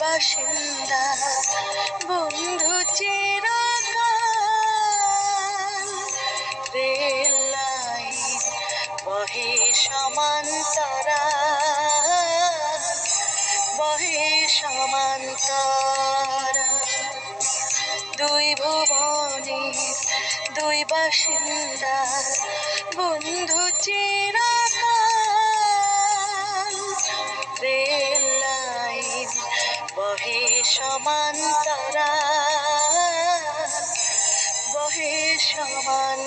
বাসিন্দা, বন্ধু চিরকাল। রেল লাইন বহে সমান্তরা বহে সমান্তরা দুই ভুবনে দুই বাসিন্দা, বন্ধু চিরকাল। সমান্তরা তারা বহে সমান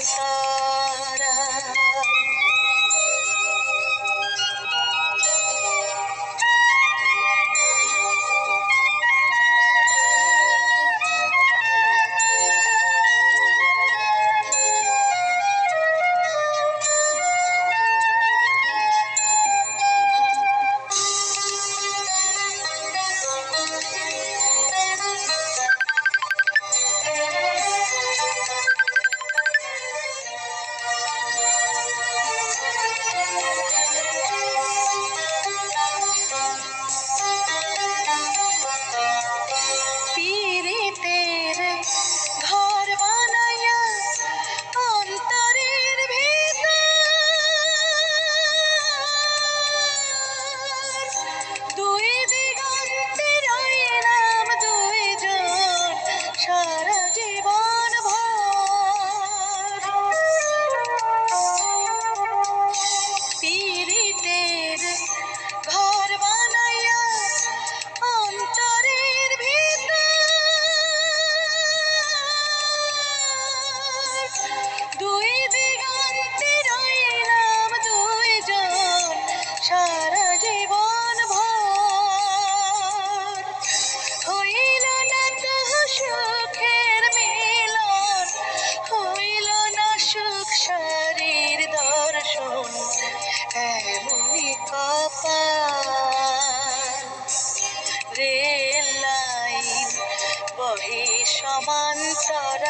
সমান্তরাল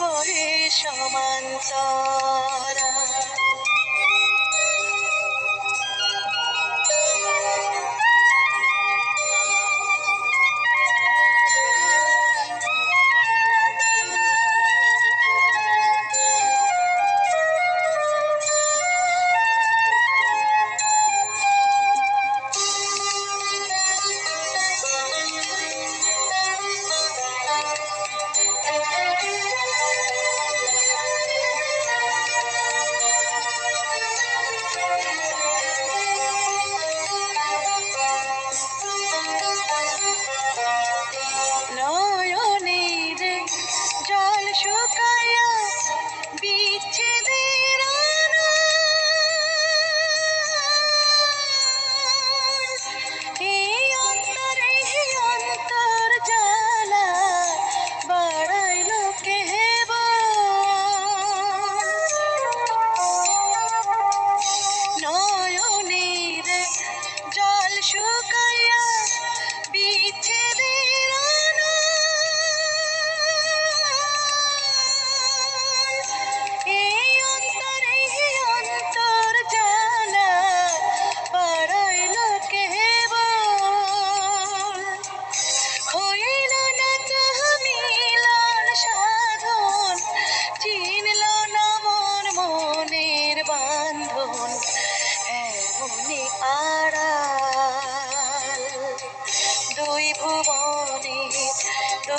বরে সমান্তরাল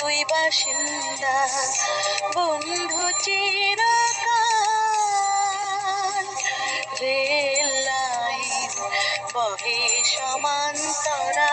তুই বাসিন্দা বন্ধু চিরকাল। রেল লাইন বহে সমান্তরা